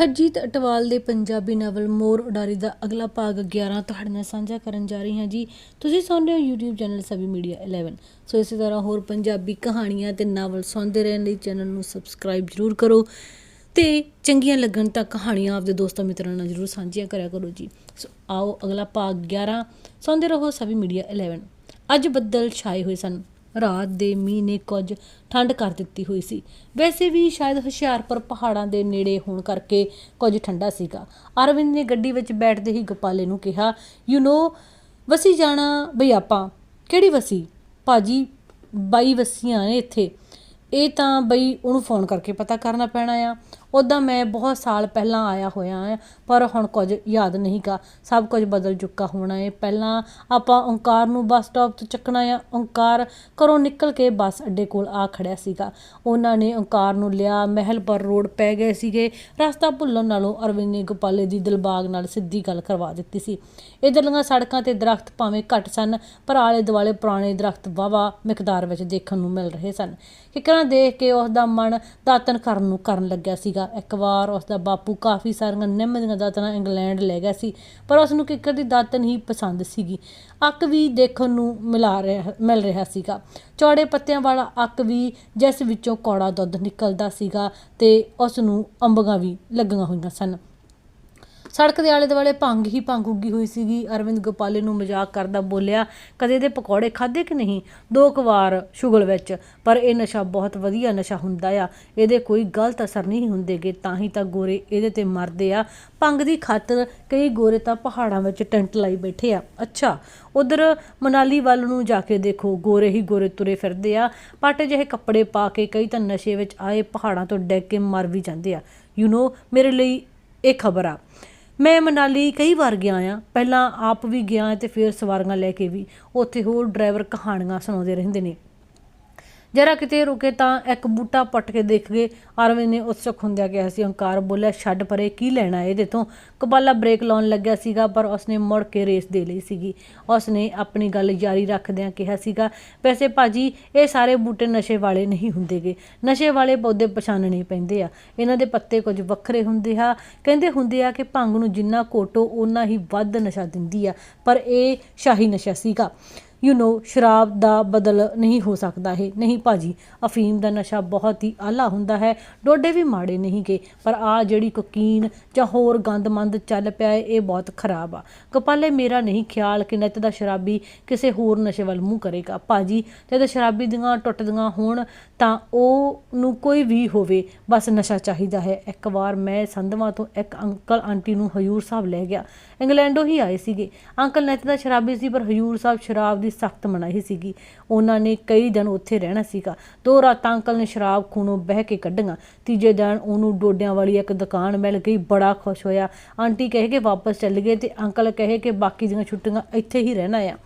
ਹਰਜੀਤ ਅਟਵਾਲ ਦੇ ਪੰਜਾਬੀ ਨਾਵਲ ਮੋਰ ਉਡਾਰੀ ਦਾ ਅਗਲਾ ਭਾਗ 11 ਤੁਹਾਡੇ ਨਾਲ ਸਾਂਝਾ ਕਰਨ ਜਾ ਰਹੀ ਹਾਂ ਜੀ। ਤੁਸੀਂ ਸੁਣ ਰਹੇ ਹੋ YouTube ਚੈਨਲ ਸਭੀ ਮੀਡੀਆ 11 ਸੋ ਇਸੇ ਤਰ੍ਹਾਂ ਹੋਰ ਪੰਜਾਬੀ ਕਹਾਣੀਆਂ ਤੇ ਨਾਵਲ ਸੁਣਦੇ ਰਹਿਣ ਲਈ ਚੈਨਲ ਨੂੰ ਸਬਸਕ੍ਰਾਈਬ ਜ਼ਰੂਰ ਕਰੋ ਤੇ ਚੰਗੀਆਂ ਲੱਗਣ ਤਾਂ ਕਹਾਣੀਆਂ ਆਪਦੇ ਦੋਸਤਾਂ ਮਿੱਤਰਾਂ ਨਾਲ ਜ਼ਰੂਰ ਸਾਂਝੀਆਂ ਕਰਿਆ ਕਰੋ ਜੀ। ਸੋ ਆਓ ਅਗਲਾ ਭਾਗ 11 ਸੁਣਦੇ ਰਹੋ ਸਭੀ ਮੀਡੀਆ 11 ਅੱਜ ਬੱਦਲ ਛਾਏ ਹੋਏ ਸਨ। ਰਾਤ ਦੇ ਮੀਂਹ ਨੇ ਕੁਝ ਠੰਡ ਕਰ ਦਿੱਤੀ ਹੋਈ ਸੀ। ਵੈਸੇ ਵੀ ਸ਼ਾਇਦ ਹੁਸ਼ਿਆਰਪੁਰ ਪਹਾੜਾਂ ਦੇ ਨੇੜੇ ਹੋਣ ਕਰਕੇ ਕੁਝ ਠੰਡਾ ਸੀਗਾ। ਅਰਵਿੰਦ ਨੇ ਗੱਡੀ ਵਿੱਚ ਬੈਠਦੇ ਹੀ ਗੋਪਾਲੇ ਨੂੰ ਕਿਹਾ ਯੂ نو ਵਸੀ ਜਾਣਾ ਬਈ ਆਪਾਂ। ਕਿਹੜੀ ਵਸੀ? ਭਾਜੀ, ਬਾਈ ਵਸੀਆਂ ਨੇ ਇੱਥੇ। ਇਹ ਤਾਂ ਬਈ ਉਹਨੂੰ ਫੋਨ ਕਰਕੇ ਪਤਾ ਕਰਨਾ ਪੈਣਾ ਆ। ਉੱਦਾਂ ਮੈਂ ਬਹੁਤ ਸਾਲ ਪਹਿਲਾਂ ਆਇਆ ਹੋਇਆ ਹਾਂ, ਪਰ ਹੁਣ ਕੁਝ ਯਾਦ ਨਹੀਂ ਗਾ। ਸਭ ਕੁਝ ਬਦਲ ਚੁੱਕਾ ਹੋਣਾ ਹੈ ਪਹਿਲਾਂ ਆਪਾਂ ਓਂਕਾਰ ਨੂੰ ਬੱਸ ਸਟਾਪ ਤੋਂ ਚੱਕਣਾ ਆ। ਓਂਕਾਰ ਘਰੋਂ ਨਿਕਲ ਕੇ ਬੱਸ ਅੱਡੇ ਕੋਲ ਆ ਖੜਿਆ ਸੀਗਾ। ਉਹਨਾਂ ਨੇ ਓਂਕਾਰ ਨੂੰ ਲਿਆ, ਮਹਿਲ ਪਰ ਰੋਡ ਪੈ ਗਏ ਸੀਗੇ। ਰਸਤਾ ਭੁੱਲਣ ਨਾਲੋਂ ਅਰਵਿੰਦ ਨੇ ਗੋਪਾਲੇ ਦੀ ਦਿਲਬਾਗ ਨਾਲ ਸਿੱਧੀ ਗੱਲ ਕਰਵਾ ਦਿੱਤੀ ਸੀ। ਇਧਰਲੀਆਂ ਸੜਕਾਂ ਤੇ ਦਰਖਤ ਭਾਵੇਂ ਘੱਟ ਸਨ, ਪਰ ਆਲੇ ਦੁਆਲੇ ਪੁਰਾਣੇ ਦਰਖਤ ਵਾਵਾ ਮਿਕਦਾਰ ਵਿੱਚ ਦੇਖਣ ਨੂੰ ਮਿਲ ਰਹੇ ਸਨ। ਕਿਕਰਾਂ ਦੇਖ ਕੇ ਉਸ ਦਾ ਮਨ ਦਾਤਨ ਕਰਨ ਨੂੰ ਕਰਨ ਲੱਗਿਆ ਸੀਗਾ। ਇੱਕ ਵਾਰ ਉਸ ਦਾ ਬਾਪੂ ਕਾਫੀ ਸਾਰੀਆਂ ਨਿੰਮ ਦੀਆਂ ਦਾਤਨਾਂ ਇੰਗਲੈਂਡ ਲੈ ਗਿਆ ਸੀ, ਪਰ ਉਸ ਨੂੰ ਕਿੱਕਰ ਦੀ ਦਾਤਨ ਹੀ ਪਸੰਦ ਸੀਗੀ। ਅੱਕ ਵੀ ਦੇਖਣ ਨੂੰ ਮਿਲਾ ਰਿਹਾ, ਮਿਲ ਰਿਹਾ ਸੀਗਾ। ਚੌੜੇ ਪੱਤਿਆਂ ਵਾਲਾ ਅੱਕ ਵੀ ਜਿਸ ਵਿੱਚੋਂ ਕੌੜਾ ਦੁੱਧ ਨਿਕਲਦਾ ਸੀਗਾ ਤੇ ਉਸ ਨੂੰ ਅੰਬੀਆਂ ਵੀ ਲੱਗੀਆਂ ਹੋਈਆਂ ਸਨ। ਸੜਕ ਦੇ ਆਲੇ ਦੁਆਲੇ ਭੰਗ ਹੀ ਭੰਗ ਉੱਗੀ ਹੋਈ ਸੀਗੀ। ਅਰਵਿੰਦ ਗੋਪਾਲੇ ਨੂੰ ਮਜ਼ਾਕ ਕਰਦਾ ਬੋਲਿਆ, ਕਦੇ ਇਹਦੇ ਪਕੌੜੇ ਖਾਦੇ ਕਿ ਨਹੀਂ? ਦੋ ਕੁ ਵਾਰ ਸ਼ੁਗਲ ਵਿੱਚ। ਪਰ ਇਹ ਨਸ਼ਾ ਬਹੁਤ ਵਧੀਆ ਨਸ਼ਾ ਹੁੰਦਾ ਆ। ਇਹਦੇ ਕੋਈ ਗਲਤ ਅਸਰ ਨਹੀਂ ਹੁੰਦੇਗੇ, ਤਾਂ ਹੀ ਤਾਂ ਗੋਰੇ ਇਹਦੇ ਤੇ ਮਰਦੇ ਆ। ਭੰਗ ਦੀ ਖਾਤਰ ਕਈ ਗੋਰੇ ਤਾਂ ਪਹਾੜਾਂ ਵਿੱਚ ਟੈਂਟ ਲਾਈ ਬੈਠੇ ਆ। ਅੱਛਾ, ਉਧਰ ਮਨਾਲੀ ਵੱਲ ਨੂੰ ਜਾ ਕੇ ਦੇਖੋ। ਗੋਰੇ ਹੀ ਗੋਰੇ ਤੁਰੇ ਫਿਰਦੇ ਆ। ਪਾਟੇ ਜਿਹੇ ਕੱਪੜੇ ਪਾ ਕੇ ਕਈ ਤਾਂ ਨਸ਼ੇ ਵਿੱਚ ਆਏ, ਪਹਾੜਾਂ ਤੋਂ ਡਿੱਗ ਕੇ ਮਰ ਵੀ ਜਾਂਦੇ ਆ। ਯੂ نو ਮੇਰੇ ਲਈ ਇਹ ਖਬਰ ਆ। ਮੈਂ ਮਨਾਲੀ ਕਈ ਵਾਰ ਗਿਆ ਆ। ਪਹਿਲਾਂ ਆਪ ਵੀ ਗਿਆ ਤੇ ਫਿਰ ਸਵਾਰੀਆਂ ਲੈ ਕੇ ਵੀ। ਉੱਥੇ ਹੋਰ ਡਰਾਈਵਰ ਕਹਾਣੀਆਂ ਸੁਣਾਉਂਦੇ ਰਹਿੰਦੇ ਨੇ। ਜਰਾ ਕਿਤੇ ਰੁਕੇ ਤਾਂ ਇੱਕ ਬੂਟਾ ਪੱਟ ਕੇ ਦੇਖ ਗਏ। ਅਰਵਿੰਦ ਨੇ ਉਤਸੁਕ ਹੁੰਦਿਆਂ ਕਿਹਾ ਸੀ, ਹੰਕਾਰ ਬੋਲਿਆ, ਛੱਡ ਪਰੇ, ਕੀ ਲੈਣਾ ਇਹਦੇ ਤੋਂ? ਕਬਾਲਾ ਬ੍ਰੇਕ ਲਾਉਣ ਲੱਗਿਆ ਸੀਗਾ, ਪਰ ਉਸਨੇ ਮੁੜ ਕੇ ਰੇਸ ਦੇ ਲਈ ਸੀਗੀ। ਉਸਨੇ ਆਪਣੀ ਗੱਲ ਜਾਰੀ ਰੱਖਦਿਆਂ ਕਿਹਾ ਸੀਗਾ, ਵੈਸੇ ਭਾਜੀ, ਇਹ ਸਾਰੇ ਬੂਟੇ ਨਸ਼ੇ ਵਾਲੇ ਨਹੀਂ ਹੁੰਦੇਗੇ। ਨਸ਼ੇ ਵਾਲੇ ਪੌਦੇ ਪਛਾਣਨੇ ਪੈਂਦੇ ਆ। ਇਹਨਾਂ ਦੇ ਪੱਤੇ ਕੁਝ ਵੱਖਰੇ ਹੁੰਦੇ ਆ। ਕਹਿੰਦੇ ਹੁੰਦੇ ਆ ਕਿ ਭੰਗ ਨੂੰ ਜਿੰਨਾ ਕੋਟੋ ਓਨਾ ਹੀ ਵੱਧ ਨਸ਼ਾ ਦਿੰਦੀ ਆ। ਪਰ ਇਹ ਸ਼ਾਹੀ ਨਸ਼ਾ ਸੀਗਾ। ਯੂ نو ਸ਼ਰਾਬ ਦਾ ਬਦਲ ਨਹੀਂ ਹੋ ਸਕਦਾ ਇਹ। ਨਹੀਂ ਭਾਜੀ, ਅਫੀਮ ਦਾ ਨਸ਼ਾ ਬਹੁਤ ਹੀ ਆਲਾ ਹੁੰਦਾ ਹੈ। ਡੋਡੇ ਵੀ ਮਾੜੇ ਨਹੀਂ ਗੇ, ਪਰ ਆ ਜਿਹੜੀ ਕੋਕੀਨ ਜਾਂ ਹੋਰ ਗੰਦਮੰਦ ਚੱਲ ਪਿਆ ਹੈ ਇਹ ਬਹੁਤ ਖਰਾਬ ਆ। ਕਪਾਲੇ, ਮੇਰਾ ਨਹੀਂ ਖਿਆਲ ਕਿ ਨਿੱਤ ਦਾ ਸ਼ਰਾਬੀ ਕਿਸੇ ਹੋਰ ਨਸ਼ੇ ਵੱਲ ਮੂੰਹ ਕਰੇਗਾ। ਭਾਜੀ, ਜਦ ਸ਼ਰਾਬੀ ਦੀਆਂ ਟੁੱਟਦੀਆਂ ਹੋਣ, ਤਾਂ ਉਹ ਨੂੰ ਕੋਈ ਵੀ ਹੋਵੇ, ਬਸ ਨਸ਼ਾ ਚਾਹੀਦਾ ਹੈ। ਇੱਕ ਵਾਰ ਮੈਂ ਸੰਧਵਾ ਤੋਂ ਇੱਕ ਅੰਕਲ ਆਂਟੀ ਨੂੰ ਹਯੂਰ ਸਾਹਿਬ ਲੈ ਗਿਆ। ਇੰਗਲੈਂਡੋਂ ਹੀ ਆਏ ਸੀਗੇ। ਅੰਕਲ ਨਿੱਤ ਦਾ ਸ਼ਰਾਬੀ ਸੀ, ਪਰ ਹਯੂਰ ਸਾਹਿਬ ਸ਼ਰਾਬ ਦੀ ਸਖਤ ਮਨਾਹੀ ਸੀਗੀ। ਉਹਨਾਂ ਨੇ ਕਈ ਦਿਨ ਉੱਥੇ ਰਹਿਣਾ ਸੀਗਾ। ਦੋ ਰਾਤਾਂ ਅੰਕਲ ਨੇ ਸ਼ਰਾਬ ਖੂਨੋਂ ਬਹਿ ਕੇ ਕੱਢੀਆਂ। ਤੀਜੇ ਦਿਨ ਉਹਨੂੰ ਡੋਡਿਆਂ ਵਾਲੀ ਇੱਕ ਦੁਕਾਨ ਮਿਲ ਗਈ। ਬੜਾ ਖੁਸ਼ ਹੋਇਆ। ਆਂਟੀ ਕਹੇ ਕਿ ਵਾਪਸ ਚੱਲ ਗਏ ਤੇ ਅੰਕਲ ਕਹੇ ਕਿ ਬਾਕੀ ਦੀਆਂ ਛੁੱਟੀਆਂ ਇੱਥੇ ਹੀ ਰਹਿਣਾ ਆ।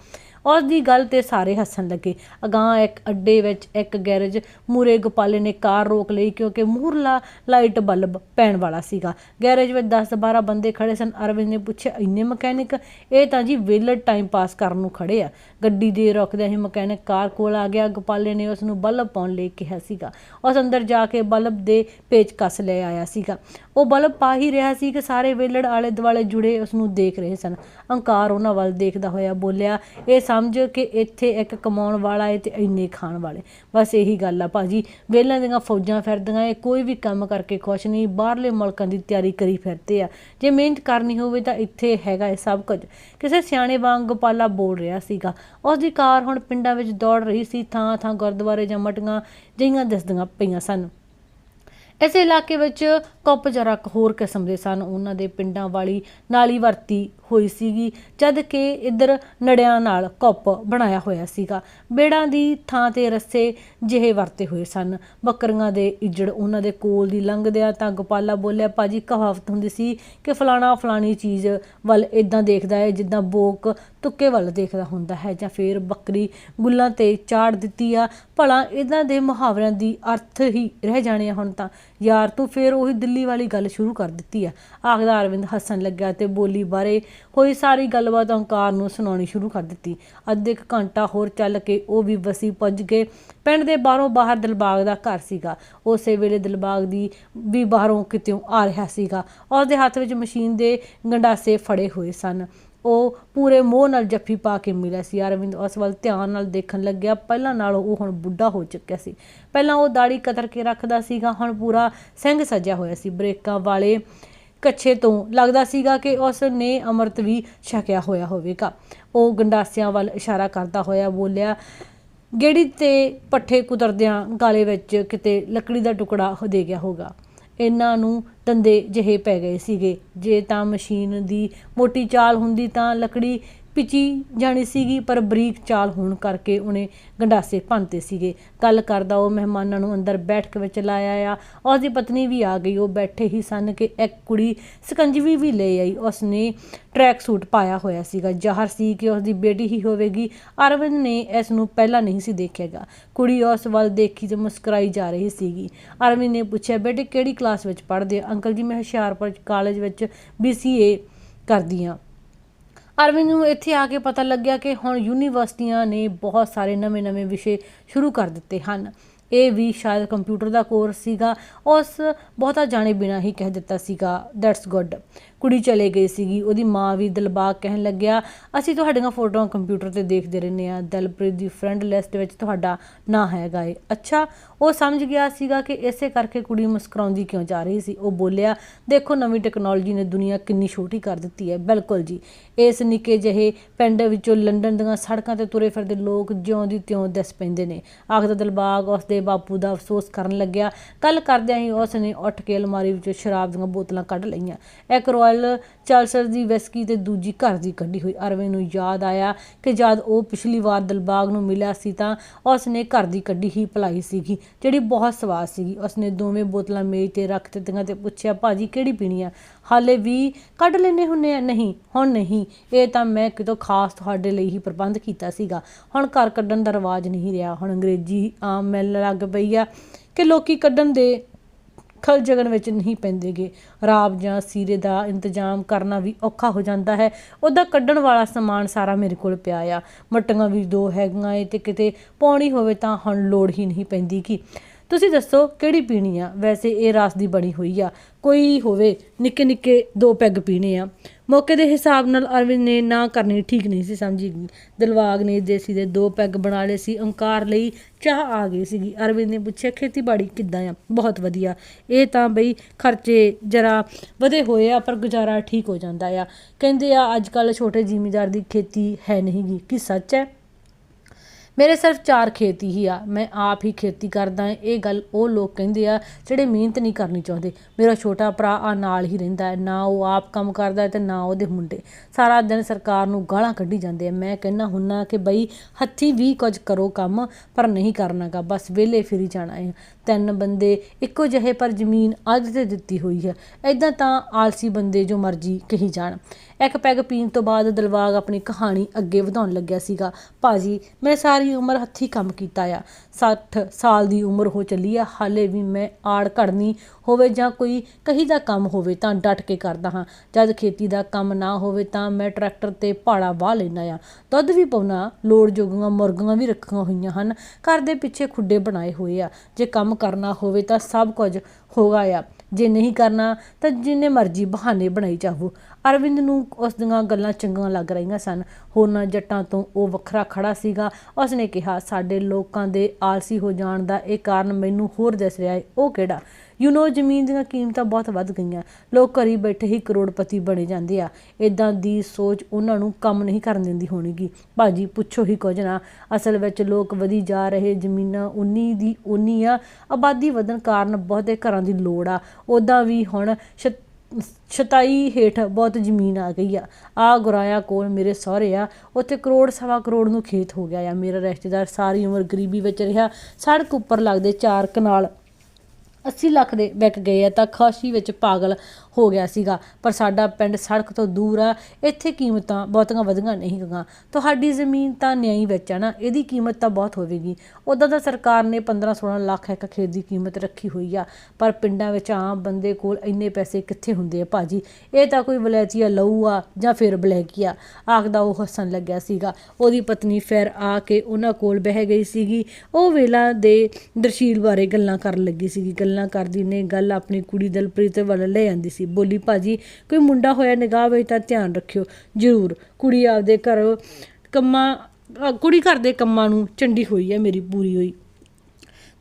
ਉਸ ਦੀ ਗੱਲ ਤੇ ਸਾਰੇ ਹੱਸਣ ਲੱਗੇ। ਅਗਾਂਹ ਇੱਕ ਅੱਡੇ ਵਿੱਚ ਇੱਕ ਗੈਰੇਜ ਮੂਰੇ ਗੋਪਾਲੇ ਨੇ ਕਾਰ ਰੋਕ ਲਈ ਕਿਉਂਕਿ ਮੂਹਰਲਾ ਲਾਈਟ ਬਲਬ ਪੈਣ ਵਾਲਾ ਸੀਗਾ। ਗੈਰੇਜ ਵਿੱਚ 10-12 ਬੰਦੇ ਖੜੇ ਸਨ। ਅਰਵਿੰਦ ਨੇ ਪੁੱਛਿਆ, ਇੰਨੇ ਮਕੈਨਿਕ? ਇਹ ਤਾਂ ਜੀ ਵੇਲੜ ਟਾਈਮ ਪਾਸ ਕਰਨ ਨੂੰ ਖੜੇ ਆ। ਗੱਡੀ ਦੇ ਰੁਕਦਿਆਂ ਹੀ ਮਕੈਨਿਕ ਕਾਰ ਕੋਲ ਆ ਗਿਆ। ਗੋਪਾਲੇ ਨੇ ਉਸ ਨੂੰ ਬਲਬ ਪਾਉਣ ਲਈ ਕਿਹਾ ਸੀਗਾ। ਉਸ ਅੰਦਰ ਜਾ ਕੇ ਬਲਬ ਦੇ ਪੇਚ ਕੱਸ ਲੈ ਆਇਆ ਸੀਗਾ। ਉਹ ਬਲਬ ਪਾ ਹੀ ਰਿਹਾ ਸੀ ਕਿ ਸਾਰੇ ਵੇਲੜ ਆਲੇ ਦੁਆਲੇ ਜੁੜੇ ਉਸ ਨੂੰ ਦੇਖ ਰਹੇ ਸਨ। ਅਹੰਕਾਰ ਉਹਨਾਂ ਵੱਲ ਦੇਖਦਾ ਹੋਇਆ ਬੋਲਿਆ, ਇਹ ਸਮਝ ਕਿ ਇੱਥੇ ਇੱਕ ਕਮਾਉਣ ਵਾਲਾ ਹੈ ਤੇ ਇੰਨੇ ਖਾਣ ਵਾਲੇ। ਬਸ ਇਹੀ ਗੱਲ ਆ ਭਾਜੀ ਵੇਲਾਂ ਦੀਆਂ ਫੌਜਾਂ ਫਿਰਦੀਆਂ, ਇਹ ਕੋਈ ਵੀ ਕੰਮ ਕਰਕੇ ਖੁਸ਼ ਨਹੀਂ, ਬਾਹਰਲੇ ਮੁਲਕਾਂ ਦੀ ਤਿਆਰੀ ਕਰੀ ਫਿਰਦੇ ਆ। ਜੇ ਮਿਹਨਤ ਕਰਨੀ ਹੋਵੇ ਤਾਂ ਇੱਥੇ ਹੈਗਾ ਇਹ ਸਭ ਕੁਝ। ਕਿਸੇ ਸਿਆਣੇ ਵਾਂਗ ਗੋਪਾਲਾ ਬੋਲ ਰਿਹਾ ਸੀਗਾ। ਉਸ ਦੀ ਕਾਰ ਹੁਣ ਪਿੰਡਾਂ ਵਿੱਚ ਦੌੜ ਰਹੀ ਸੀ ਥਾਂ ਥਾਂ ਗੁਰਦੁਆਰੇ ਜਾਂ ਮਟੀਆਂ ਜਿਹੀਆਂ ਦਿਸਦੀਆਂ ਪਈਆਂ ਸਨ। ਇਸ ਇਲਾਕੇ ਵਿੱਚ ਕੁੱਪ ਜਰਾ ਇੱਕ ਹੋਰ ਕਿਸਮ ਦੇ ਸਨ। ਉਹਨਾਂ ਦੇ ਪਿੰਡਾਂ ਵਾਲੀ ਨਾਲੀ ਵਰਤੀ ਹੋਈ ਸੀਗੀ, ਜਦ ਕਿ ਇੱਧਰ ਨੜਿਆਂ ਨਾਲ ਕੁੱਪ ਬਣਾਇਆ ਹੋਇਆ ਸੀਗਾ। ਬੇੜਾਂ ਦੀ ਥਾਂ ਤੇ ਰੱਸੇ ਜਿਹੇ ਵਰਤੇ ਹੋਏ ਸਨ। ਬੱਕਰੀਆਂ ਦੇ ਇੱਜੜ ਉਹਨਾਂ ਦੇ ਕੋਲ ਦੀ ਲੰਘਦਿਆਂ ਤਾਂ ਗੋਪਾਲਾ ਬੋਲਿਆ, ਭਾਜੀ, ਕਹਾਵਤ ਹੁੰਦੀ ਸੀ ਕਿ ਫਲਾਣਾ ਫਲਾਣੀ ਚੀਜ਼ ਵੱਲ ਇਦਾਂ ਦੇਖਦਾ ਹੈ ਜਿੱਦਾਂ ਬੋਕ ਤੁੱਕੇ ਵੱਲ ਦੇਖਦਾ ਹੁੰਦਾ ਹੈ ਜਾਂ ਫਿਰ ਬੱਕਰੀ ਗੁੱਲਾਂ ਤੇ ਚਾੜ ਦਿੱਤੀ ਆ। ਭਲਾ ਇਦਾਂ ਦੇ ਮੁਹਾਵਰਿਆਂ ਦੀ ਅਰਥ ਹੀ ਰਹਿ ਜਾਣੇ ਆ ਹੁਣ ਤਾਂ। ਯਾਰ, ਤੂੰ ਫੇਰ ਉਹੀ ਦਿੱਲੀ ਵਾਲੀ ਗੱਲ ਸ਼ੁਰੂ ਕਰ ਦਿੱਤੀ ਆ। ਆਖਦਾ ਅਰਵਿੰਦ ਹੱਸਣ ਲੱਗਿਆ ਤੇ ਬੋਲੀ ਬਾਰੇ ਹੋਈ ਸਾਰੀ ਗੱਲਬਾਤ ਓਂਕਾਰ ਨੂੰ ਸੁਣਾਉਣੀ ਸ਼ੁਰੂ ਕਰ ਦਿੱਤੀ। ਅੱਧੇ ਕੁ ਘੰਟਾ ਹੋਰ ਚੱਲ ਕੇ ਉਹ ਵੀ ਵਸੀ ਪੁੱਜ ਗਏ। ਪਿੰਡ ਦੇ ਬਾਹਰੋਂ ਬਾਹਰ ਦਿਲਬਾਗ ਦਾ ਘਰ ਸੀਗਾ। ਉਸੇ ਵੇਲੇ ਦਿਲਬਾਗ ਦੀ ਵੀ ਬਾਹਰੋਂ ਕਿਤੇੋਂ ਆ ਰਿਹਾ ਸੀਗਾ। ਉਸ ਦੇ ਹੱਥ ਵਿੱਚ ਮਸ਼ੀਨ ਦੇ ਗੰਡਾਸੇ ਫੜੇ ਹੋਏ ਸਨ। ਉਹ ਪੂਰੇ ਮੋਹ ਨਾਲ ਜੱਫੀ ਪਾ ਕੇ ਮਿਲਿਆ ਸੀ। ਅਰਵਿੰਦ ਉਸ ਵੱਲ ਧਿਆਨ ਨਾਲ ਦੇਖਣ ਲੱਗਿਆ। ਪਹਿਲਾਂ ਨਾਲੋਂ ਉਹ ਹੁਣ ਬੁੱਢਾ ਹੋ ਚੁੱਕਿਆ ਸੀ। ਪਹਿਲਾਂ ਉਹ ਦਾੜੀ ਕਤਰ ਕੇ ਰੱਖਦਾ ਸੀਗਾ। ਹੁਣ ਪੂਰਾ ਸਿੰਘ ਸਜਿਆ ਹੋਇਆ ਸੀ। ਬ੍ਰੇਕਾਂ ਵਾਲੇ ਕੱਛੇ ਤੋਂ। ਲੱਗਦਾ ਸੀਗਾ ਕਿ ਉਸ ਨੇ ਅੰਮ੍ਰਿਤ ਵੀ ਛਕਿਆ ਹੋਇਆ ਹੋਵੇਗਾ। ਉਹ ਗੰਡਾਸਿਆਂ ਵੱਲ ਇਸ਼ਾਰਾ ਕਰਦਾ ਹੋਇਆ ਬੋਲਿਆ, ਗੇੜੀ ਤੇ ਪੱਠੇ ਕੁਤਰਦਿਆਂ ਗਾਲੇ ਵਿੱਚ ਕਿਤੇ ਲੱਕੜੀ ਦਾ ਟੁਕੜਾ ਦੇ ਗਿਆ ਹੋਗਾ। ਇਹਨਾਂ ਨੂੰ ਦੰਦੇ ਜਿਹੇ ਪੈ ਗਏ ਸੀਗੇ। ਜੇ ਤਾਂ ਮਸ਼ੀਨ ਦੀ ਮੋਟੀ ਚਾਲ ਹੁੰਦੀ ਤਾਂ ਲੱਕੜੀ ਪਿਚੀ ਜਾਣੀ ਸੀਗੀ, ਪਰ ਬਰੀਕ ਚਾਲ ਹੋਣ ਕਰਕੇ ਉਹਨੇ ਗੰਡਾਸੇ ਭੰਨਤੇ ਸੀਗੇ। ਗੱਲ ਕਰਦਾ ਉਹ ਮਹਿਮਾਨਾਂ ਨੂੰ ਅੰਦਰ ਬੈਠਕ ਵਿੱਚ ਲਾਇਆ ਆ। ਉਸ ਦੀ ਪਤਨੀ ਵੀ ਆ ਗਈ। ਉਹ ਬੈਠੇ ਹੀ ਸਨ ਕਿ ਇੱਕ ਕੁੜੀ ਸਕੰਜਵੀ ਵੀ ਲੈ ਆਈ। ਉਸ ਨੇ ਟਰੈਕ ਸੂਟ ਪਾਇਆ ਹੋਇਆ ਸੀਗਾ। ਜ਼ਾਹਰ ਸੀ ਕਿ ਉਸ ਦੀ ਬੇਟੀ ਹੀ ਹੋਵੇਗੀ। ਅਰਵਿੰਦ ਨੇ ਇਸ ਨੂੰ ਪਹਿਲਾਂ ਨਹੀਂ ਸੀ ਦੇਖਿਆਗਾ ਕੁੜੀ ਉਸ ਵੱਲ ਦੇਖੀ ਤੇ ਮੁਸਕਰਾਈ ਜਾ ਰਹੀ ਸੀਗੀ। ਅਰਵਿੰਦ ਨੇ ਪੁੱਛਿਆ, ਬੇਟੇ, ਕਿਹੜੀ ਕਲਾਸ ਵਿੱਚ ਪੜ੍ਹਦੇ ਹੋ? ਅੰਕਲ ਜੀ, ਮੈਂ ਹੁਸ਼ਿਆਰਪੁਰ ਕਾਲਜ ਵਿੱਚ BCA ਕਰਦੀ ਹਾਂ। ਅਰਵਿੰਦ ਨੂੰ ਇੱਥੇ ਆ ਕੇ ਪਤਾ ਲੱਗਿਆ ਕਿ ਹੁਣ ਯੂਨੀਵਰਸਿਟੀਆਂ ਨੇ ਬਹੁਤ ਸਾਰੇ ਨਵੇਂ-ਨਵੇਂ ਵਿਸ਼ੇ ਸ਼ੁਰੂ ਕਰ ਦਿੱਤੇ ਹਨ। ਇਹ ਵੀ ਸ਼ਾਇਦ ਕੰਪਿਊਟਰ ਦਾ ਕੋਰਸ ਸੀਗਾ, ਉਸ ਬਹੁਤਾ ਜਾਣੇ ਬਿਨਾ ਹੀ ਕਹਿ ਦਿੱਤਾ ਸੀਗਾ ਦੈਟਸ ਗੁੱਡ ਕੁੜੀ ਚਲੇ ਗਈ ਸੀਗੀ, ਉਹਦੀ ਮਾਂ ਵੀ ਦਿਲਬਾਗ ਕਹਿਣ ਲੱਗਿਆ, ਅਸੀਂ ਤੁਹਾਡੀਆਂ ਫੋਟੋਆਂ ਕੰਪਿਊਟਰ ਤੇ ਦੇਖਦੇ ਰਹਿੰਦੇ ਆ ਦਲਪ੍ਰੀਤ ਦੀ ਫਰੈਂਡ ਲਿਸਟ ਵਿੱਚ ਤੁਹਾਡਾ ਨਾਂ ਹੈਗਾ ਏ। ਅੱਛਾ, ਉਹ ਸਮਝ ਗਿਆ ਸੀਗਾ ਕਿ ਇਸੇ ਕਰਕੇ ਕੁੜੀ ਮੁਸਕਰਾਉਂਦੀ ਕਿਉਂ ਜਾ ਰਹੀ ਸੀ। ਉਹ ਬੋਲਿਆ, ਦੇਖੋ ਨਵੀਂ ਟੈਕਨੋਲੋਜੀ ਨੇ ਦੁਨੀਆ ਕਿੰਨੀ ਛੋਟੀ ਕਰ ਦਿੱਤੀ ਹੈ। ਬਿਲਕੁਲ ਜੀ, ਇਸ ਨਿੱਕੇ ਜਿਹੇ ਪਿੰਡ ਵਿੱਚੋਂ ਲੰਡਨ ਦੀਆਂ ਸੜਕਾਂ ਤੇ ਤੁਰੇ ਫਿਰਦੇ ਲੋਕ ਜਿਉਂ ਦੀ ਤਿਉਂ ਦਿਸ ਪੈਂਦੇ ਨੇ। ਆਖਦਾ ਦਿਲਬਾਗ ਉਸ ਦੇ ਬਾਪੂ ਦਾ ਅਫਸੋਸ ਕਰਨ ਲੱਗਿਆ। ਕੱਲ ਕਰਦਿਆਂ ਹੀ ਉਸ ਨੇ ਉੱਠ ਕੇ ਅਲਮਾਰੀ ਵਿੱਚੋਂ ਸ਼ਰਾਬ ਦੀਆਂ ਬੋਤਲਾਂ ਕੱਢ ਲਈਆਂ। ਇੱਕ ਰਾਇਲ ਚਾਲਸਰ ਦੀ ਵਿਸਕੀ ਤੇ ਦੂਜੀ ਘਰ ਦੀ ਕੱਢੀ ਹੋਈ ਅਰਵਿੰਦ ਨੂੰ ਯਾਦ ਆਇਆ ਕਿ ਜਦ ਉਹ ਪਿਛਲੀ ਵਾਰ ਦਿਲਬਾਗ ਨੂੰ ਮਿਲਿਆ ਸੀ ਤਾਂ ਉਸ ਨੇ ਘਰ ਦੀ ਕੱਢੀ ਹੀ ਪਲਾਈ ਸੀਗੀ, ਜਿਹੜੀ ਬਹੁਤ ਸਵਾਦ ਸੀਗੀ। ਉਸ ਨੇ ਦੋਵੇਂ ਬੋਤਲਾਂ ਮੇਜ਼ ਤੇ ਰੱਖ ਦਿੱਤੀਆਂ ਤੇ ਪੁੱਛਿਆ, ਭਾਜੀ, ਕਿਹੜੀ ਪੀਣੀ ਆ? ਹਾਲੇ ਵੀ ਕੱਢ ਲੈਨੇ ਹੁੰਨੇ ਆ। ਨਹੀਂ, ਹੁਣ ਨਹੀਂ। ਇਹ ਤਾਂ ਮੈਂ ਕਿਤੋਂ ਖਾਸ ਤੁਹਾਡੇ ਲਈ ਹੀ ਪ੍ਰਬੰਧ ਕੀਤਾ ਸੀਗਾ। ਹੁਣ ਘਰ ਕੱਢਣ ਦਾ ਰਿਵਾਜ ਨਹੀਂ ਰਿਹਾ। ਹੁਣ ਅੰਗਰੇਜ਼ੀ ਆਮ ਮਿਲਣ ਲੱਗ ਪਈ ਆ ਕਿ ਲੋਕੀ ਕੱਢਣ ਦੇ ਖਲ ਜਗਣ ਵਿੱਚ ਨਹੀਂ ਪੈਂਦੇਗੇ। ਰਾਬ ਜਾਂ ਸੀਰੇ ਦਾ ਇੰਤਜ਼ਾਮ ਕਰਨਾ ਵੀ ਔਖਾ ਹੋ ਜਾਂਦਾ ਹੈ। ਉਹਦਾ ਕੱਢਣ ਵਾਲਾ ਸਮਾਨ ਸਾਰਾ ਮੇਰੇ ਕੋਲ ਪਿਆ ਆ। ਮਟੀਆਂ ਵੀ ਦੋ ਹੈਗੀਆਂ ਏ ਤੇ ਕਿਤੇ ਪਾਉਣੀ ਹੋਵੇ ਤਾਂ ਹੁਣ ਲੋੜ ਹੀ ਨਹੀਂ ਪੈਂਦੀ ਕਿ ਤੁਸੀਂ ਦੱਸੋ, ਕਿਹੜੀ ਪੀਣੀ ਆ? ਵੈਸੇ ਇਹ ਰਾਸ ਦੀ ਬਣੀ ਹੋਈ ਆ। ਕੋਈ ਹੋਵੇ ਨਿੱਕੇ ਨਿੱਕੇ ਦੋ ਪੈਗ ਪੀਣੇ ਆ। ਮੌਕੇ ਦੇ ਹਿਸਾਬ ਨਾਲ ਅਰਵਿੰਦ ਨੇ ਨਾ ਕਰਨੀ ਠੀਕ ਨਹੀਂ ਸੀ ਸਮਝੀ। ਗਈ ਦਿਲਵਾਗ ਨੇ ਦੇਸੀ ਦੇ ਦੋ ਪੈਗ ਬਣਾ ਲਏ ਸੀ ਓੰਕਾਰ ਲਈ ਚਾਹ ਆ ਗਈ ਸੀਗੀ। ਅਰਵਿੰਦ ਨੇ ਪੁੱਛਿਆ, ਖੇਤੀਬਾੜੀ ਕਿੱਦਾਂ ਆ? ਬਹੁਤ ਵਧੀਆ। ਇਹ ਤਾਂ ਬਈ ਖਰਚੇ ਜਰਾ ਵਧੇ ਹੋਏ ਆ, ਪਰ ਗੁਜ਼ਾਰਾ ਠੀਕ ਹੋ ਜਾਂਦਾ ਆ। ਕਹਿੰਦੇ ਆ, ਅੱਜ ਕੱਲ ਛੋਟੇ ਜ਼ਿਮੀਦਾਰ ਦੀ ਖੇਤੀ ਹੈ ਨਹੀਂਗੀ। ਕੀ ਸੱਚ ਹੈ? ਮੇਰੇ ਸਿਰਫ ਚਾਰ ਖੇਤ ਹੀ ਆ, ਮੈਂ ਆਪ ਹੀ ਖੇਤੀ ਕਰਦਾ ਹਾਂ। ਇਹ ਗੱਲ ਉਹ ਲੋਕ ਕਹਿੰਦੇ ਆ ਜਿਹੜੇ ਮਿਹਨਤ ਨਹੀਂ ਕਰਨੀ ਚਾਹੁੰਦੇ। ਮੇਰਾ ਛੋਟਾ ਭਰਾ ਆ, ਨਾਲ ਹੀ ਰਹਿੰਦਾ ਹੈ। ਨਾ ਉਹ ਆਪ ਕੰਮ ਕਰਦਾ ਹੈ ਤੇ ਨਾ ਉਹਦੇ ਮੁੰਡੇ। ਸਾਰਾ ਦਿਨ ਸਰਕਾਰ ਨੂੰ ਗਾਲਾਂ ਕੱਢੀ ਜਾਂਦੇ ਆ। ਮੈਂ ਕਹਿੰਦਾ ਹੁੰਨਾ ਕਿ ਬਈ ਹੱਥੀਂ ਵੀ ਕੁਝ ਕਰੋ ਕੰਮ, ਪਰ ਨਹੀਂ ਕਰਨਾਗਾ। ਬਸ ਵਿਹਲੇ ਫਿਰੀ ਜਾਣਾ ਹੈ। ਤਿੰਨ ਬੰਦੇ, ਇੱਕੋ ਜਿਹੇ ਪਰ ਜ਼ਮੀਨ ਅੱਜ ਤੇ ਦਿੱਤੀ ਹੋਈ ਹੈ। ਐਦਾਂ ਤਾਂ ਆਲਸੀ ਬੰਦੇ ਜੋ ਮਰਜ਼ੀ ਕਹੀ ਜਾਣ। ਇੱਕ ਪੈਗ ਪੀਣ ਤੋਂ ਬਾਅਦ ਦਿਲਵਾਗ ਆਪਣੀ ਕਹਾਣੀ ਅੱਗੇ ਵਧਾਉਣ ਲੱਗਿਆ ਸੀਗਾ। ਭਾਜੀ, ਮੈਂ ਸਾਰੀ ਉਮਰ ਹੱਥੀਂ ਕੰਮ ਕੀਤਾ ਆ। 60 ਸਾਲ ਦੀ ਉਮਰ ਹੋ ਚੱਲੀ ਆ, ਹਾਲੇ ਵੀ ਮੈਂ ਆੜ ਘੜਨੀ ਹੋਵੇ ਜਾਂ ਕੋਈ ਕਹੀ ਦਾ ਕੰਮ ਹੋਵੇ ਤਾਂ ਡਟ ਕੇ ਕਰਦਾ ਹਾਂ। ਜਦ ਖੇਤੀ ਦਾ ਕੰਮ ਨਾ ਹੋਵੇ ਤਾਂ ਮੈਂ ਟਰੈਕਟਰ ਤੇ ਭਾੜਾ ਵਾਹ ਲੈਣਾ ਆ। ਦੁੱਧ ਵੀ ਪਾਉਣਾ ਲੋੜ ਜੋਗੀਆਂ ਮੁਰਗੀਆਂ ਵੀ ਰੱਖੀਆਂ ਹੋਈਆਂ ਹਨ। ਘਰ ਦੇ ਪਿੱਛੇ ਖੁੱਡੇ ਬਣਾਏ ਹੋਏ ਆ। ਜੇ ਕੰਮ ਕਰਨਾ ਹੋਵੇ ਤਾਂ ਸਭ ਕੁਝ ਹੋਗਾ ਆ। ਜੇ ਨਹੀਂ ਕਰਨਾ ਤਾਂ ਜਿੰਨੇ ਮਰਜ਼ੀ ਬਹਾਨੇ ਬਣਾਈ ਜਾਵੋ। ਅਰਵਿੰਦ ਨੂੰ ਉਸ ਦੀਆਂ ਗੱਲਾਂ ਚੰਗੀਆਂ ਲੱਗ ਰਹੀਆਂ ਸਨ। ਹੋਰਨਾਂ ਜੱਟਾਂ ਤੋਂ ਉਹ ਵੱਖਰਾ ਖੜਾ ਸੀਗਾ। ਉਸ ਨੇ ਕਿਹਾ, ਸਾਡੇ ਲੋਕਾਂ ਦੇ ਆਲਸੀ ਹੋ ਜਾਣ ਦਾ ਇਹ ਕਾਰਨ ਮੈਨੂੰ ਹੋਰ ਦਿਸ ਰਿਹਾ ਹੈ। ਉਹ ਕਿਹੜਾ? ਯੂ نو ਜ਼ਮੀਨ ਦੀਆਂ ਕੀਮਤਾਂ ਬਹੁਤ ਵੱਧ ਗਈਆਂ। ਲੋਕ ਘਰੀ ਬੈਠੇ ਹੀ ਕਰੋੜਪਤੀ ਬਣੇ ਜਾਂਦੇ ਆ। ਇਦਾਂ ਦੀ ਸੋਚ ਉਹਨਾਂ ਨੂੰ ਕੰਮ ਨਹੀਂ ਕਰਨ ਦਿੰਦੀ ਹੋਣੀਗੀ। ਭਾਜੀ, ਪੁੱਛੋ ਹੀ ਕੁਝ ਨਾ। ਅਸਲ ਵਿੱਚ ਲੋਕ ਵਧੀ ਜਾ ਰਹੇ ਜ਼ਮੀਨਾਂ ਉਨੀ ਦੀ ਉਨੀ ਆ। ਆਬਾਦੀ ਵਧਣ ਕਾਰਨ ਬਹੁਤੇ ਘਰਾਂ ਦੀ ਲੋੜ ਆ। ਉਦਾਂ ਵੀ ਹੁਣ ਛ- ਛਤਾਈ ਹੇਠ ਬਹੁਤ ਜ਼ਮੀਨ ਆ ਗਈ ਆ। ਆ ਗੁਰਾਇਆ ਕੋਲ ਮੇਰੇ ਸਹੁਰੇ ਆ। ਉੱਥੇ ਕਰੋੜ, ਸਵਾ ਕਰੋੜ ਨੂੰ ਖੇਤ ਹੋ ਗਿਆ ਆ। ਮੇਰਾ ਰਿਸ਼ਤੇਦਾਰ ਸਾਰੀ ਉਮਰ ਗਰੀਬੀ ਵਿੱਚ ਰਿਹਾ। ਸੜਕ ਉੱਪਰ ਲੱਗਦੇ ਚਾਰ ਕਨਾਲ 80 ਲੱਖ ਦੇ ਵਿਕ ਗਏ ਆ, ਤਾਂ ਖਾਸੀ ਵਿੱਚ ਪਾਗਲ ਹੋ ਗਿਆ ਸੀਗਾ। ਪਰ ਸਾਡਾ ਪਿੰਡ ਸੜਕ ਤੋਂ ਦੂਰ ਆ, ਇੱਥੇ ਕੀਮਤਾਂ ਬਹੁਤੀਆਂ ਵਧੀਆਂ ਨਹੀਂ ਗੀਆਂ ਤੁਹਾਡੀ ਜ਼ਮੀਨ ਤਾਂ ਨਿਆਈ ਵਿੱਚ ਆ ਨਾ, ਇਹਦੀ ਕੀਮਤ ਤਾਂ ਬਹੁਤ ਹੋਵੇਗੀ। ਉਦੋਂ ਤਾਂ ਸਰਕਾਰ ਨੇ 15 16 ਲੱਖ ਇੱਕ ਖੇਤ ਦੀ ਕੀਮਤ ਰੱਖੀ ਹੋਈ ਆ, ਪਰ ਪਿੰਡਾਂ ਵਿੱਚ ਆਮ ਬੰਦੇ ਕੋਲ ਇੰਨੇ ਪੈਸੇ ਕਿੱਥੇ ਹੁੰਦੇ ਆ ਭਾਜੀ? ਇਹ ਤਾਂ ਕੋਈ ਵਲੈਤੀਆ ਲਊ ਆ ਜਾਂ ਫਿਰ ਬਲੈਕੀਆ ਆਖਦਾ ਉਹ ਹੱਸਣ ਲੱਗਿਆ ਸੀਗਾ। ਉਹਦੀ ਪਤਨੀ ਫਿਰ ਆ ਕੇ ਉਹਨਾਂ ਕੋਲ ਬਹਿ ਗਈ ਸੀਗੀ। ਉਹ ਵੇਲਾ ਦੇ ਦਰਸ਼ੀਲ ਬਾਰੇ ਗੱਲਾਂ ਕਰਨ ਲੱਗੀ ਸੀਗੀ ਗੱਲਾਂ ਕਰਦੀ ਨੇ, ਗੱਲ ਆਪਣੀ ਕੁੜੀ ਦਲਪ੍ਰੀਤ ਵੱਲ ਲੈ ਜਾਂਦੀ ਸੀ। ਬੋਲੀ, ਭਾਜੀ, ਕੋਈ ਮੁੰਡਾ ਹੋਇਆ ਨਿਗਾਹ ਵਿੱਚ ਤਾਂ ਧਿਆਨ ਰੱਖਿਓ, ਜ਼ਰੂਰ। ਕੁੜੀ ਆਪਦੇ ਘਰ ਕੰਮਾਂ ਕੁੜੀ ਘਰ ਦੇ ਕੰਮਾਂ ਨੂੰ ਚੰਡੀ ਹੋਈ ਹੈ, ਮੇਰੀ ਪੂਰੀ ਹੋਈ।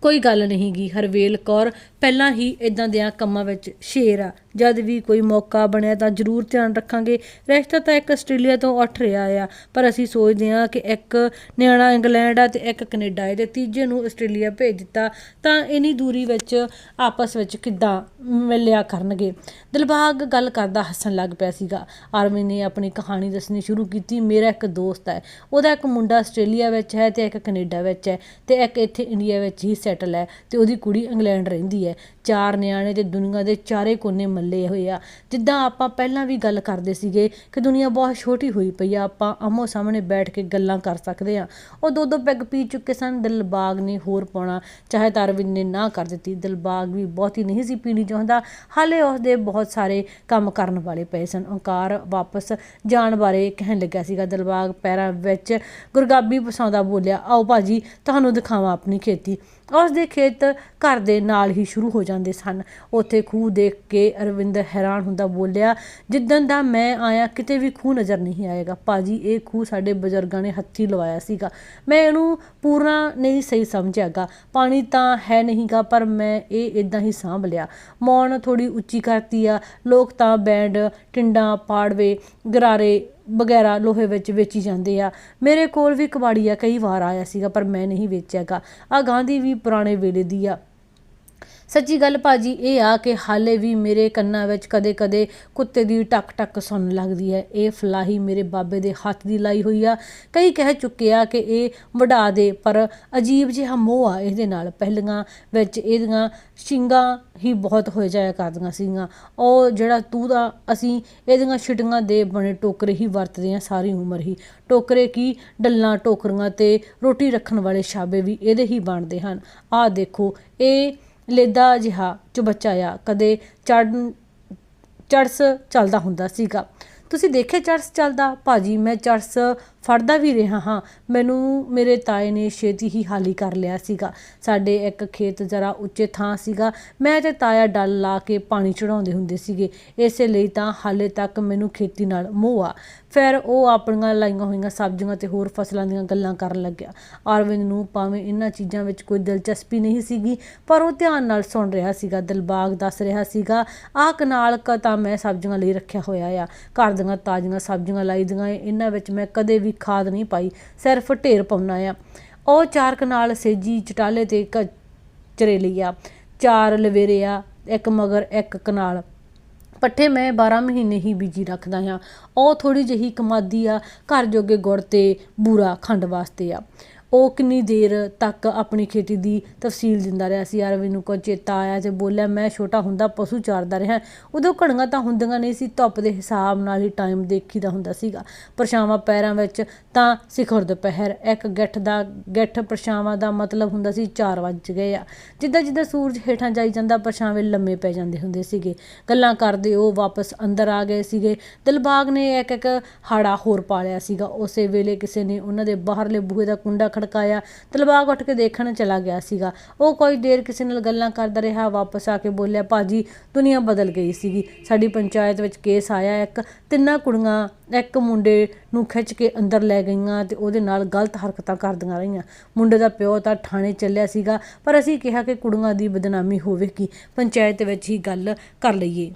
ਕੋਈ ਗੱਲ ਨਹੀਂ ਗੀ ਹਰਵੇਲ ਕੌਰ, ਪਹਿਲਾਂ ਹੀ ਇਦਾਂ ਦਿਆਂ ਕੰਮਾਂ ਵਿੱਚ ਸ਼ੇਰ ਆ। ਜਦ ਵੀ ਕੋਈ ਮੌਕਾ ਬਣਿਆ ਤਾਂ ਜ਼ਰੂਰ ਧਿਆਨ ਰੱਖਾਂਗੇ। ਰਿਸ਼ਤਾ ਤਾਂ ਇੱਕ ਆਸਟ੍ਰੇਲੀਆ ਤੋਂ ਉੱਠ ਰਿਹਾ ਆ, ਪਰ ਅਸੀਂ ਸੋਚਦੇ ਹਾਂ ਕਿ ਇੱਕ ਨਿਆਣਾ ਇੰਗਲੈਂਡ ਆ ਤੇ ਇੱਕ ਕੈਨੇਡਾ ਹੈ ਤੇ ਤੀਜੇ ਨੂੰ ਆਸਟ੍ਰੇਲੀਆ ਭੇਜ ਦਿੱਤਾ ਤਾਂ ਇਨੀ ਦੂਰੀ ਵਿੱਚ ਆਪਸ ਵਿੱਚ ਕਿੱਦਾਂ ਮਿਲਿਆ ਕਰਨਗੇ? ਦਿਲਬਾਗ ਗੱਲ ਕਰਦਾ ਹੱਸਣ ਲੱਗ ਪਿਆ ਸੀਗਾ। ਆਰਮੀ ਨੇ ਆਪਣੀ ਕਹਾਣੀ ਦੱਸਣੀ ਸ਼ੁਰੂ ਕੀਤੀ, ਮੇਰਾ ਇੱਕ ਦੋਸਤ ਹੈ, ਉਹਦਾ ਇੱਕ ਮੁੰਡਾ ਆਸਟ੍ਰੇਲੀਆ ਵਿੱਚ ਹੈ ਤੇ ਇੱਕ ਕੈਨੇਡਾ ਵਿੱਚ ਹੈ ਤੇ ਇੱਕ ਇੱਥੇ ਇੰਡੀਆ ਵਿੱਚ ਹੀ ਸੈਟਲ ਹੈ ਤੇ ਉਹਦੀ ਕੁੜੀ ਇੰਗਲੈਂਡ ਰਹਿੰਦੀ ਹੈ। ਚਾਰ ਨਿਆਣੇ ਤੇ ਦੁਨੀਆ ਦੇ ਚਾਰੇ ਕੋਨੇ ਮੱਲੇ ਹੋਏ ਆ। ਜਿੱਦਾਂ ਆਪਾਂ ਪਹਿਲਾਂ ਵੀ ਗੱਲ ਕਰਦੇ ਸੀਗੇ ਕਿ ਦੁਨੀਆ ਬਹੁਤ ਛੋਟੀ ਹੋਈ ਪਈ ਆ, ਆਪਾਂ ਆਮੋ ਸਾਹਮਣੇ ਬੈਠ ਕੇ ਗੱਲਾਂ ਕਰ ਸਕਦੇ ਆ। ਉਹ ਦੋ ਦੋ ਪੈਗ ਪੀ ਚੁੱਕੇ ਸਨ ਦਿਲਬਾਗ ਨੇ ਹੋਰ ਪਾਉਣਾ, ਚਾਹੇ ਤਾਂ ਅਰਵਿੰਦ ਨੇ ਨਾ ਕਰ ਦਿੱਤੀ। ਦਿਲਬਾਗ ਵੀ ਬਹੁਤੀ ਨਹੀਂ ਸੀ ਪੀਣੀ ਚਾਹੁੰਦਾ। ਹਾਲੇ ਉਸਦੇ ਬਹੁਤ ਸਾਰੇ ਕੰਮ ਕਰਨ ਵਾਲੇ ਪਏ ਸਨ। ਓਂਕਾਰ ਵਾਪਸ ਜਾਣ ਬਾਰੇ ਕਹਿਣ ਲੱਗਾ ਸੀਗਾ। ਦਿਲਬਾਗ ਪੈਰਾਂ ਵਿੱਚ ਗੁਰਗਾਬੀ ਪਸਾਉਂਦਾ ਬੋਲਿਆ, ਆਓ ਭਾਜੀ, ਤੁਹਾਨੂੰ ਦਿਖਾਵਾਂ ਆਪਣੀ ਖੇਤੀ। ਉਸ ਦੇ ਖੇਤ ਘਰ ਦੇ ਨਾਲ ਹੀ ਸ਼ੁਰੂ ਹੋ ਜਾਂਦੇ ਸਨ। ਉੱਥੇ ਖੂਹ ਦੇਖ ਕੇ ਅਰਵਿੰਦਰ ਹੈਰਾਨ ਹੁੰਦਾ ਬੋਲਿਆ, ਜਿੱਦਣ ਦਾ ਮੈਂ ਆਇਆ, ਕਿਤੇ ਵੀ ਖੂਹ ਨਜ਼ਰ ਨਹੀਂ ਆਏਗਾ। ਭਾਜੀ, ਇਹ ਖੂਹ ਸਾਡੇ ਬਜ਼ੁਰਗਾਂ ਨੇ ਹੱਥੀ ਲਵਾਇਆ ਸੀਗਾ। ਮੈਂ ਇਹਨੂੰ ਪੂਰਾ ਨਹੀਂ ਸਹੀ ਸਮਝਿਆਗਾ। ਪਾਣੀ ਤਾਂ ਹੈ ਨਹੀਂਗਾ, ਪਰ ਮੈਂ ਇਹ ਇਦਾਂ ਹੀ ਸਾਂਭ ਲਿਆ। ਮੌਣ ਥੋੜੀ ਉੱਚੀ ਕਰਤੀ ਆ। ਲੋਕ ਤਾਂ ਬੈਂਡ, ਟਿੰਡਾਂ, ਪਾੜਵੇ, ਗਰਾਰੇ ਵਗੈਰਾ ਲੋਹੇ ਵਿੱਚ ਵੇਚੀ ਜਾਂਦੇ ਆ। ਮੇਰੇ ਕੋਲ ਵੀ ਕਬਾੜੀਆ ਕਈ ਵਾਰ ਆਇਆ ਸੀਗਾ, ਪਰ ਮੈਂ ਨਹੀਂ ਵੇਚਿਆਗਾ ਆ ਗਾਂਧੀ ਵੀ ਪੁਰਾਣੇ ਵੇਲੇ ਦੀ ਆ। ਸੱਚੀ ਗੱਲ ਭਾਜੀ ਇਹ ਆ ਕਿ ਹਾਲੇ ਵੀ ਮੇਰੇ ਕੰਨਾਂ ਵਿੱਚ ਕਦੇ-ਕਦੇ ਕੁੱਤੇ ਦੀ ਟਕ ਟਕ ਸੁਣਨ ਲੱਗਦੀ ਹੈ। ਇਹ ਫਲਾਹੀ ਮੇਰੇ ਬਾਬੇ ਦੇ ਹੱਥ ਦੀ ਲਾਈ ਹੋਈ ਆ। ਕਈ ਕਹਿ ਚੁੱਕੇ ਆ ਕਿ ਇਹ ਵਢਾ ਦੇ, ਪਰ ਅਜੀਬ ਜਿਹਾ ਮੋਹ ਆ ਇਹਦੇ ਨਾਲ। ਪਹਿਲੀਆਂ ਵਿੱਚ ਇਹਦੀਆਂ ਸ਼ਿੰਗਾਂ ਹੀ ਬਹੁਤ ਹੋ ਜਾਇਆ ਕਰਦੀਆਂ ਸੀਗੀਆਂ। ਉਹ ਜਿਹੜਾ ਤੂੰ ਦਾ, ਅਸੀਂ ਇਹਦੀਆਂ ਛਿਟੀਆਂ ਦੇ ਬਣੇ ਟੋਕਰੇ ਹੀ ਵਰਤਦੇ ਆ ਸਾਰੀ ਉਮਰ ਹੀ। ਟੋਕਰੇ ਕੀ? ਡੱਲਾਂ ਟੋਕਰੀਆਂ ਤੇ ਰੋਟੀ ਰੱਖਣ ਵਾਲੇ ਛਾਬੇ ਵੀ ਇਹਦੇ ਹੀ ਬਣਦੇ ਹਨ। ਆਹ ਦੇਖੋ, ਇਹ ਲੇਦਾ ਜਿਹਾ ਚੁਬੱਚਾ ਆ, ਕਦੇ ਚੜ ਚੜਸ ਚੱਲਦਾ ਹੁੰਦਾ ਸੀਗਾ। ਤੁਸੀਂ ਦੇਖਿਆ ਚੜਸ ਚੱਲਦਾ? ਭਾਜੀ, ਮੈਂ ਚੜਸ ਫੜਦਾ ਵੀ ਰਿਹਾ ਹਾਂ। ਮੈਨੂੰ ਮੇਰੇ ਤਾਏ ਨੇ ਛੇਤੀ ਹੀ ਹਾਲੀ ਕਰ ਲਿਆ ਸੀਗਾ। ਸਾਡੇ ਇੱਕ ਖੇਤ ਜ਼ਰਾ ਉੱਚੇ ਥਾਂ ਸੀਗਾ। ਮੈਂ ਤੇ ਤਾਇਆ ਡੱਲ ਲਾ ਕੇ ਪਾਣੀ ਚੜਾਉਂਦੇ ਹੁੰਦੇ ਸੀਗੇ। ਇਸੇ ਲਈ ਤਾਂ ਹਾਲੇ ਤੱਕ ਮੈਨੂੰ ਖੇਤੀ ਨਾਲ ਮੋਹ ਆ। ਫਿਰ ਉਹ ਆਪਣੀਆਂ ਲਾਈਆਂ ਹੋਈਆਂ ਸਬਜ਼ੀਆਂ ਤੇ ਹੋਰ ਫਸਲਾਂ ਦੀਆਂ ਗੱਲਾਂ ਕਰਨ ਲੱਗਿਆ। ਅਰਵਿੰਦ ਨੂੰ ਭਾਵੇਂ ਇਹਨਾਂ ਚੀਜ਼ਾਂ ਵਿੱਚ ਕੋਈ ਦਿਲਚਸਪੀ ਨਹੀਂ ਸੀਗੀ ਪਰ ਉਹ ਧਿਆਨ ਨਾਲ ਸੁਣ ਰਿਹਾ ਸੀਗਾ ਦਿਲਬਾਗ ਦੱਸ ਰਿਹਾ ਸੀਗਾ ਆਹ ਕਨਾਲ ਤਾਂ ਮੈਂ ਸਬਜ਼ੀਆਂ ਲਈ ਰੱਖਿਆ ਹੋਇਆ ਆ। ਘਰ ਦੀਆਂ ਤਾਜ਼ੀਆਂ ਸਬਜ਼ੀਆਂ ਲਾਈ ਦੀਆਂ ਏ, ਇਹਨਾਂ ਵਿੱਚ ਮੈਂ ਕਦੇ ਵੀ ਖਾਦ ਨਹੀਂ ਪਾਈ, ਸਿਰਫ ਢੇਰ ਪਾਉਣਾ ਆ। ਉਹ ਚਾਰ ਕਨਾਲ ਸੇਜੀ ਚਟਾਲੇ ਤੇ ਇੱਕ ਚਰੇਲੀ ਆ, ਚਾਰ ਲਵੇਰੇ ਆ, ਇੱਕ ਮਗਰ, ਇੱਕ ਕਨਾਲ। ਪੱਠੇ ਮੈਂ 12 ਮਹੀਨੇ ਹੀ ਬੀਜੀ ਰੱਖਦਾ ਹਾਂ। ਉਹ ਥੋੜੀ ਜਿਹੀ ਕਮਾਦੀ ਆ, ਘਰ ਜੋਗੇ ਗੁੜ ਤੇ ਬੂਰਾ ਖੰਡ ਵਾਸਤੇ ਆ। ਉਹ ਕਿੰਨੀ ਦੇਰ ਤੱਕ ਆਪਣੀ ਖੇਤੀ ਦੀ ਤਫਸੀਲ ਦਿੰਦਾ ਰਿਹਾ ਸੀ? ਅਰਵਿੰਦ ਨੂੰ ਕੁਝ ਚੇਤਾ ਆਇਆ ਤੇ ਬੋਲਿਆ, ਮੈਂ ਛੋਟਾ ਹੁੰਦਾ, ਪਸ਼ੂ ਚਾਰਦਾ ਰਿਹਾ। ਉਦੋਂ ਘੜੀਆਂ ਤਾਂ ਹੁੰਦੀਆਂ ਨਹੀਂ ਸੀ, ਧੁੱਪ ਦੇ ਹਿਸਾਬ ਨਾਲ ਹੀ ਟਾਈਮ ਦੇਖੀਦਾ ਹੁੰਦਾ ਸੀਗਾ। ਪਰਛਾਵਾਂ ਪੈਰਾਂ ਵਿੱਚ ਤਾਂ ਸਿਖਰ ਦੁਪਹਿਰ, ਇੱਕ ਗਿੱਠ ਦਾ ਗਿੱਠ ਪਰਛਾਵਾਂ ਦਾ ਮਤਲਬ ਹੁੰਦਾ ਸੀ 4 ਵੱਜ ਗਏ ਆ। ਜਿੱਦਾਂ ਜਿੱਦਾਂ ਸੂਰਜ ਹੇਠਾਂ ਜਾਈ ਜਾਂਦਾ, ਪਰਛਾਵੇਂ ਲੰਮੇ ਪੈ ਜਾਂਦੇ ਹੁੰਦੇ ਸੀਗੇ। ਗੱਲਾਂ ਕਰਦੇ ਉਹ ਵਾਪਸ ਅੰਦਰ ਆ ਗਏ ਸੀਗੇ। ਦਿਲਬਾਗ ਨੇ ਇੱਕ ਇੱਕ ਹਾੜਾ ਹੋਰ ਪਾਲਿਆ ਸੀਗਾ। ਉਸੇ ਵੇਲੇ ਕਿਸੇ ਨੇ ਉਹਨਾਂ ਦੇ ਬਾਹਰਲੇ ਬੂਹੇ ਦਾ ਕੁੰਡਾ ਖੜਕਾਇਆ। ਦਿਲਬਾਗ ਉੱਠ ਕੇ ਦੇਖਣ ਚਲਾ ਗਿਆ ਸੀਗਾ। ਉਹ ਕੋਈ ਦੇਰ ਕਿਸੇ ਨਾਲ ਗੱਲਾਂ ਕਰਦਾ ਰਿਹਾ, ਵਾਪਸ ਆ ਕੇ ਬੋਲਿਆ, ਭਾਜੀ, ਦੁਨੀਆ ਬਦਲ ਗਈ ਸੀਗੀ। ਸਾਡੀ ਪੰਚਾਇਤ ਵਿੱਚ ਕੇਸ ਆਇਆ ਇੱਕ, ਤਿੰਨਾਂ ਕੁੜੀਆਂ, ਇੱਕ ਮੁੰਡੇ ਨੂੰ ਖਿੱਚ ਕੇ ਅੰਦਰ ਲੈ ਗਈਆਂ ਤੇ ਉਹਦੇ ਨਾਲ ਗਲਤ ਹਰਕਤਾਂ ਕਰਦੀਆਂ ਰਹੀਆਂ। ਮੁੰਡੇ ਦਾ ਪਿਓ ਤਾਂ ਥਾਣੇ ਚੱਲਿਆ ਸੀਗਾ, ਪਰ ਅਸੀਂ ਕਿਹਾ ਕਿ ਕੁੜੀਆਂ ਦੀ ਬਦਨਾਮੀ ਹੋਵੇਗੀ। ਪੰਚਾਇਤ ਵਿੱਚ ਹੀ ਗੱਲ ਕਰ ਲਈਏ।